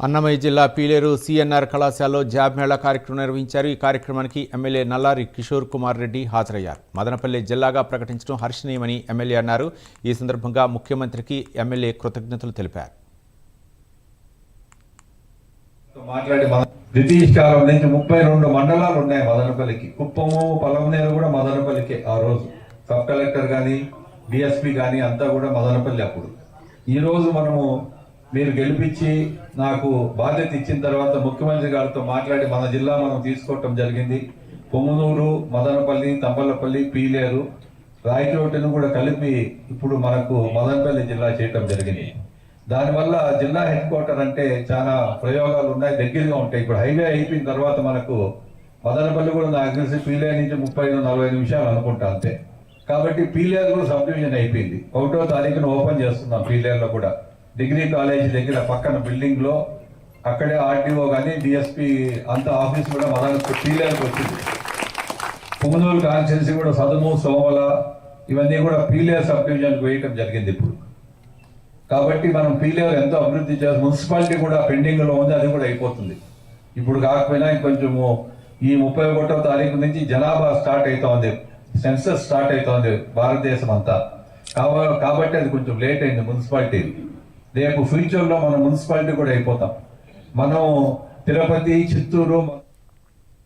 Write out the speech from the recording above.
అన్నమయ్య జిల్లా పీలేరు సిఎన్ఆర్ కళాశాలలో జాబ్ మేళా కార్యక్రమం నిర్వహించారు. ఈ కార్యక్రమానికి ఎమ్మెల్యే నల్లారి కిషోర్ కుమార్ రెడ్డి హాజరయ్యారు. మదనపల్లి జిల్లాగా ప్రకటించడం హర్షణీయమని ఎమ్మెల్యే అన్నారు. ఈ సందర్భంగా ముఖ్యమంత్రికి ఎమ్మెల్యే కృతజ్ఞతలు తెలిపారు. మాట్లాడి బ్రిటిష్ కాలం నుంచి ముప్పై రెండు మండలాలు ఉన్నాయి మదనపల్లికి. కుప్పము పలమనేరు కూడా మదనపల్లికే ఆ రోజు. సబ్ కలెక్టర్ కానీ డిఎస్పీ కానీ అంతా కూడా మదనపల్లి అప్పుడు. ఈ రోజు మనము మీరు గెలిపించి నాకు బాధ్యత ఇచ్చిన తర్వాత ముఖ్యమంత్రి గారితో మాట్లాడి మన జిల్లా మనం తీసుకోవటం జరిగింది. పొమ్మనూరు మదనపల్లి తంబలపల్లి పీలేరు రాయచోటిని కూడా కలిపి ఇప్పుడు మనకు మదనపల్లి జిల్లా చేయటం జరిగింది. దానివల్ల జిల్లా హెడ్ క్వార్టర్ అంటే చాలా ప్రయోగాలు ఉన్నాయి దగ్గరగా ఉంటాయి. ఇప్పుడు హైవే అయిపోయిన తర్వాత మనకు మదనపల్లి కూడా నాకు తెలిసి పీలేరు నుంచి ముప్పై నలభై నిమిషాలు అనుకుంటా అంతే. కాబట్టి పీలేరు కూడా సబ్ డివిజన్ అయిపోయింది. ఒకటో తారీఖున ఓపెన్ చేస్తున్నాం పీలేరులో కూడా. డిగ్రీ కాలేజ్ దగ్గర పక్కన బిల్డింగ్లో అక్కడే ఆర్టీఓ కానీ డిఎస్పి అంత ఆఫీస్ కూడా మదన పీలేరుకి వచ్చింది. పుంగనూరు కాన్స్టిట్యున్సీ కూడా సదుము సోమల ఇవన్నీ కూడా పీలేర్ సబ్ డివిజన్కి వేయటం జరిగింది ఇప్పుడు. కాబట్టి మనం పీలేరు ఎంతో అభివృద్ధి చేసి మున్సిపాలిటీ కూడా పెండింగ్లో ఉంది అది కూడా అయిపోతుంది. ఇప్పుడు కాకపోయినా ఇంకొంచెము ఈ ముప్పై ఒకటో తారీఖు నుంచి జనాభా స్టార్ట్ అవుతోంది సెన్సస్ స్టార్ట్ అవుతోంది భారతదేశం అంతా కాబట్టి అది కొంచెం లేట్ అయింది మున్సిపాలిటీ రేపు ఫ్యూచర్లో మున్సిపాలిటీ కూడా అయిపోతాం. మనం తిరుపతి చిత్తూరు